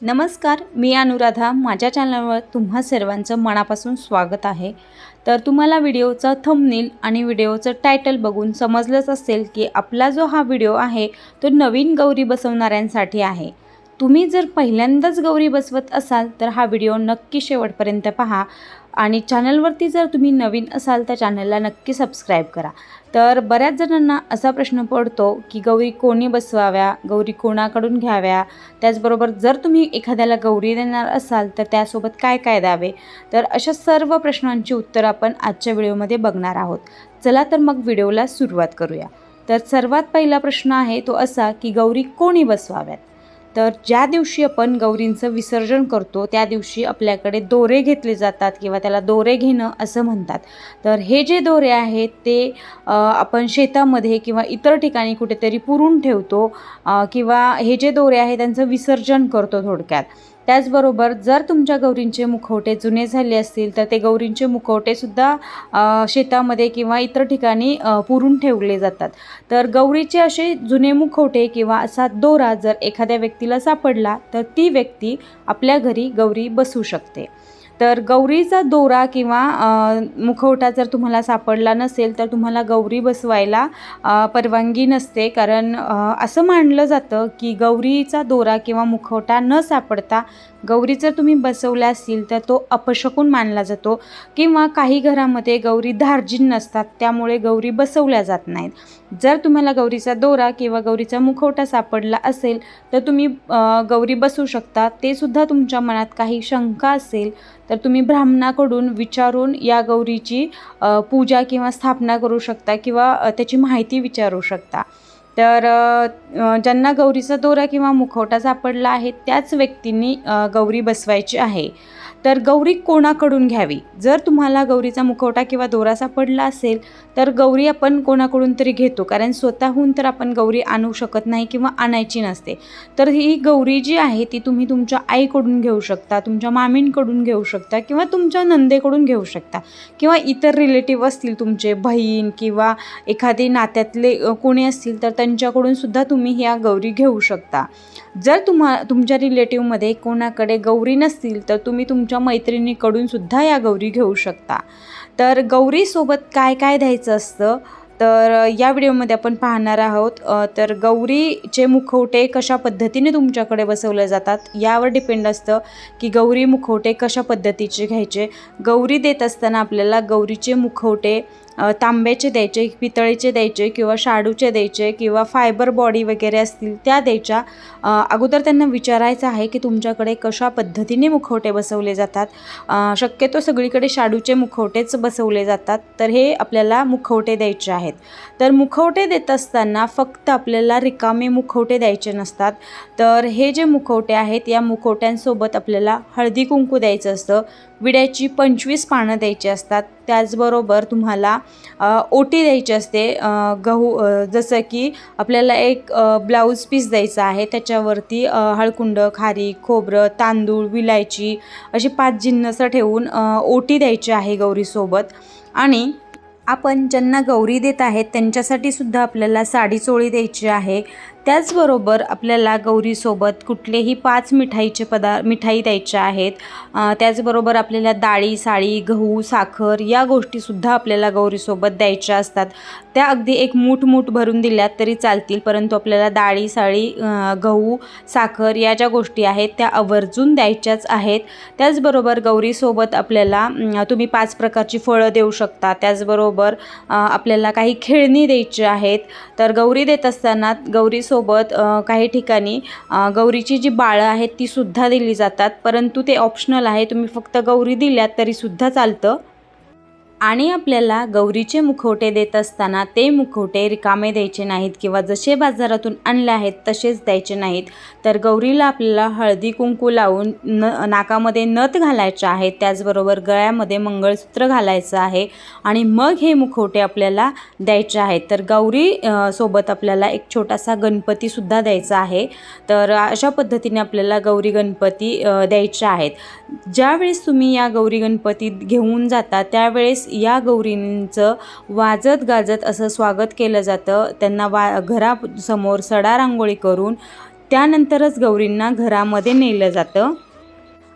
नमस्कार मी अनुराधा. माझ्या चॅनलवर तुम्हा सर्वांचं मनापासून स्वागत आहे. तर तुम्हाला व्हिडिओचं थंबनील आणि व्हिडिओचं टायटल बघून समजलंच असेल की आपला जो हा व्हिडिओ आहे तो नवीन गौरी बसवणाऱ्यांसाठी आहे. तुम्ही जर पहिल्यांदाच गौरी बसवत असाल तर हा व्हिडिओ नक्की शेवटपर्यंत पहा. आणि चॅनलवरती जर तुम्ही नवीन असाल तर चॅनलला नक्की सबस्क्राईब करा. तर बऱ्याच जणांना असा प्रश्न पडतो की गौरी कोणी बसवाव्या? गौरी कोणाकडून घ्याव्या? त्याचबरोबर जर तुम्ही एखाद्याला गौरी देणार असाल तर त्यासोबत काय काय द्यावे? तर अशा सर्व प्रश्नांची उत्तरं आपण आजच्या व्हिडिओमध्ये बघणार आहोत. चला तर मग व्हिडिओला सुरुवात करूया. तर सर्वात पहिला प्रश्न आहे तो असा की गौरी कोणी बसवाव्यात? तर ज्या दिवशी आपण गौरींचं विसर्जन करतो त्या दिवशी आपल्याकडे दोरे घेतले जातात किंवा त्याला दोरे घेणं असं म्हणतात. तर हे जे दोरे आहेत ते आपण शेतामध्ये किंवा इतर ठिकाणी कुठेतरी पुरून ठेवतो किंवा हे जे दोरे आहेत त्यांचं विसर्जन करतो थोडक्यात. त्याचबरोबर जर तुमच्या गौरींचे मुखवटे जुने झाले असतील तर ते गौरींचे मुखवटेसुद्धा शेतामध्ये किंवा इतर ठिकाणी पुरून ठेवले जातात. तर गौरीचे असे जुने मुखवटे किंवा असा दोरा जर एखाद्या व्यक्तीला सापडला तर ती व्यक्ती आपल्या घरी गौरी बसू शकते. तर गौरीचा दोरा किंवा मुखवटा जर तुम्हाला सापडला नसेल तर तुम्हाला गौरी बसवायला परवानगी नसते. कारण असं मानलं जातं की गौरीचा दोरा किंवा मुखवटा न सापडता गौरी जर तुम्ही बसवल्या असतील तर तो अपशकून मानला जातो किंवा काही घरामध्ये गौरी धार्जिन नसतात त्यामुळे गौरी बसवल्या जात नाहीत. जर तुम्हाला गौरीचा दोरा किंवा गौरीचा मुखवटा सापडला असेल तर तुम्ही गौरी बसवू शकता. ते सुद्धा तुमच्या मनात काही शंका असेल तर तुम्ही ब्राह्मणाकडून विचारून या गौरीची पूजा किंवा स्थापना करू शकता किंवा त्याची माहिती विचारू शकता. तर ज्यांना गौरीचा दोरा किंवा मुखवटा सापडला आहे त्याच व्यक्तींनी गौरी बसवायची आहे. तर गौरी कोणाकडून घ्यावी? जर तुम्हाला गौरीचा मुखवटा किंवा दोरा सापडला असेल तर गौरी आपण कोणाकडून तरी घेतो. कारण स्वतःहून तर आपण गौरी आणू शकत नाही किंवा आणायची नसते. तर ही गौरी जी आहे ती तुम्ही तुमच्या आईकडून घेऊ शकता तुमच्या मामींकडून घेऊ शकता किंवा तुमच्या नंदेकडून घेऊ शकता. किंवा इतर रिलेटिव्ह असतील तुमचे बहीण किंवा एखादे नात्यातले कोणी असतील तर त्यांच्याकडून सुद्धा तुम्ही ह्या गौरी घेऊ शकता. जर तुम्हा तुमच्या रिलेटिव्हमध्ये कोणाकडे गौरी नसतील तर तुम्ही तुम तुमच्या मैत्रिणीकडून सुद्धा या गौरी घेऊ शकता. तर गौरीसोबत काय काय द्यायचं असतं? तर या व्हिडिओमध्ये आपण पाहणार आहोत तर गौरीचे मुखवटे कशा पद्धतीने तुमच्याकडे बसवले जातात यावर डिपेंड असतं की गौरी मुखवटे कशा पद्धतीचे घ्यायचे. गौरी देत असताना आपल्याला गौरीचे मुखवटे तांब्याचे द्यायचे पितळेचे द्यायचे किंवा शाडूचे द्यायचे किंवा फायबर बॉडी वगैरे असतील त्या द्यायच्या. अगोदर त्यांना विचारायचं आहे की तुमच्याकडे कशा पद्धतीने मुखवटे बसवले जातात? शक्यतो सगळीकडे शाडूचे मुखवटेच बसवले जातात तर हे आपल्याला मुखवटे द्यायचे आहेत. तर मुखवटे देत असताना फक्त आपल्याला रिकामे मुखवटे द्यायचे नसतात. तर हे जे मुखवटे आहेत या मुखवट्यांसोबत आपल्याला हळदी कुंकू द्यायचं असतं. विड्याची पंचवीस पानं द्यायची असतात. त्याचबरोबर तुम्हाला ओटी द्यायची असते. गहू जसं की आपल्याला एक ब्लाऊज पीस द्यायचा आहे. त्याच्यावरती हळकुंड खारी खोबरं तांदूळ विलायची अशी पाच जिन्नसं ठेवून ओटी द्यायची आहे गौरीसोबत. आणि आपण ज्यांना गौरी देत आहेत त्यांच्यासाठी सुद्धा आपल्याला साडी चोळी द्यायची आहे. त्याचबरोबर आपल्याला गौरीसोबत कुठलेही पाच मिठाईचे पदार्थ मिठाई द्यायच्या आहेत. त्याचबरोबर आपल्याला डाळी साळी गहू साखर या गोष्टीसुद्धा आपल्याला गौरीसोबत द्यायच्या असतात. त्या अगदी एक मूठ मूठ भरून दिल्यात तरी चालतील परंतु आपल्याला डाळी साळी गहू साखर या ज्या गोष्टी आहेत त्या आवर्जून द्यायच्याच आहेत. त्याचबरोबर गौरीसोबत आपल्याला तुम्ही पाच प्रकारची फळं देऊ शकता. त्याचबरोबर अ, आपल्याला काही खेळणी द्यायची आहेत. तर गौरी देत असताना गौरीसोबत काही ठिकाणी गौरीची जी बाळं आहेत ती सुद्धा दिली जातात. परंतु ते ऑप्शनल आहे. तुम्ही फक्त गौरी दिल्यात तरीसुद्धा चालतं. आणि आपल्याला गौरीचे मुखवटे देत असताना ते मुखवटे रिकामे द्यायचे नाहीत किंवा जसे बाजारातून आणले आहेत तसेच द्यायचे नाहीत. तर गौरीला आपल्याला हळदी कुंकू लावून न नाकामध्ये नथ घालायचे आहेत त्याचबरोबर गळ्यामध्ये मंगळसूत्र घालायचं आहे आणि मग हे मुखवटे आपल्याला द्यायचे आहेत. तर गौरी सोबत आपल्याला एक छोटासा गणपतीसुद्धा द्यायचा आहे. तर अशा पद्धतीने आपल्याला गौरी गणपती द्यायचे आहेत. ज्यावेळेस तुम्ही या गौरी गणपती घेऊन जाता त्यावेळेस या गौरींचं वाजत गाजत असं स्वागत केलं जातं. त्यांना वा घरासमोर सडा रांगोळी करून त्यानंतरच गौरींना घरामध्ये नेलं जातं.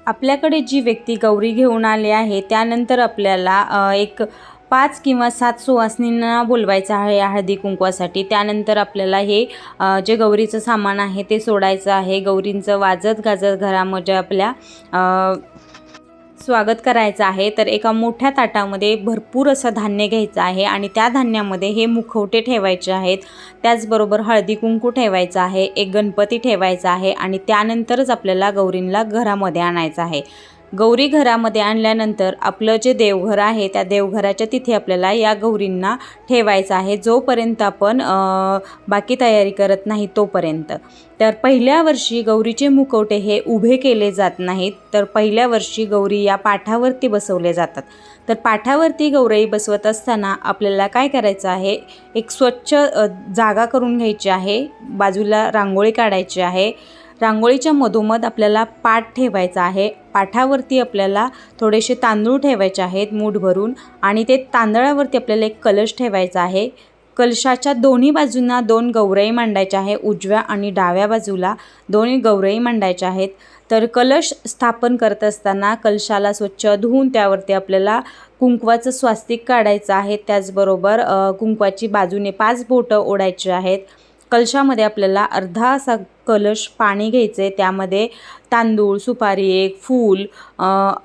आपल्याकडे जी व्यक्ती गौरी घेऊन आली आहे त्यानंतर आपल्याला एक पाच किंवा सात सुवासनींना बोलवायचं आहे हळदी कुंकवासाठी. त्यानंतर आपल्याला हे जे गौरीचं सामान आहे ते सोडायचं आहे. गौरींचं वाजत गाजत घरामध्ये आपल्या स्वागत करायचं आहे. तर एका मोठ्या ताटामध्ये भरपूर असं धान्य घ्यायचं आहे आणि त्या धान्यामध्ये हे मुखवटे ठेवायचे आहेत. त्याचबरोबर हळदी कुंकू ठेवायचं आहे एक गणपती ठेवायचा आहे आणि त्यानंतरच आपल्याला गौरींना घरामध्ये आणायचं आहे. गौरी घरामध्ये आणल्यानंतर आपलं जे देवघर आहे त्या देवघराच्या तिथे आपल्याला या गौरींना ठेवायचं आहे. जोपर्यंत आपण बाकी तयारी करत नाही तोपर्यंत. तर पहिल्या वर्षी गौरीचे मुकवटे हे उभे केले जात नाहीत. तर पहिल्या वर्षी गौरी या पाठावरती बसवले जातात. तर पाठावरती गौराई बसवत असताना आपल्याला काय करायचं आहे? एक स्वच्छ जागा करून घ्यायची आहे. बाजूला रांगोळी काढायची आहे. रांगोळीच्या मधोमध आपल्याला पाठ ठेवायचा आहे. पाठावरती आपल्याला थोडेसे तांदूळ ठेवायचे आहेत मूठ भरून. आणि ते तांदळावरती आपल्याला एक कलश ठेवायचा आहे. कलशाच्या दोन्ही बाजूंना दोन गौरई मांडायच्या आहे उजव्या आणि डाव्या बाजूला दोन्ही गौरई मांडायच्या आहेत. तर कलश स्थापन करत असताना कलशाला स्वच्छ धुवून त्यावरती आपल्याला कुंकवाचं स्वास्तिक काढायचं आहे. त्याचबरोबर कुंकवाची बाजूने पाच बोटं ओढायची आहेत. कलशामध्ये आपल्याला अर्धा असा कलश पाणी घ्यायचं आहे त्यामध्ये तांदूळ सुपारी एक फूल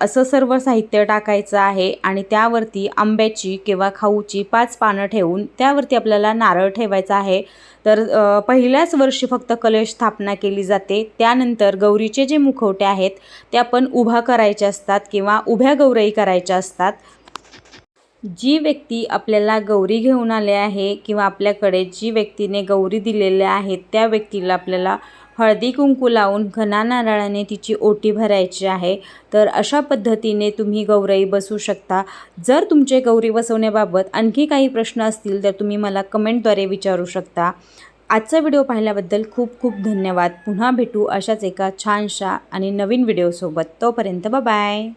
असं सर्व साहित्य टाकायचं आहे आणि त्यावरती आंब्याची किंवा खाऊची पाच पानं ठेवून त्यावरती आपल्याला नारळ ठेवायचा आहे. तर पहिल्याच वर्षी फक्त कलश स्थापना केली जाते. त्यानंतर गौरीचे जे मुखवटे आहेत ते आपण उभा करायचे असतात किंवा उभ्या गौराई करायच्या असतात. जी व्यक्ती आपल्याला गौरी घेऊन आले आहे किंवा आपल्याकडे जी व्यक्तीने गौरी दिलेल्या आहेत त्या व्यक्तीला आपल्याला हळदी कुंकू लावून घना नारळाने तिची ओटी भरायची आहे. तर अशा पद्धतीने तुम्ही गौराई बसू शकता. जर तुमचे गौरी बसवण्याबाबत आणखी काही प्रश्न असतील तर तुम्ही मला कमेंटद्वारे विचारू शकता. आजचा व्हिडिओ पाहिल्याबद्दल खूप खूप धन्यवाद. पुन्हा भेटू अशाच एका छानशा आणि नवीन व्हिडिओसोबत. तोपर्यंत बाय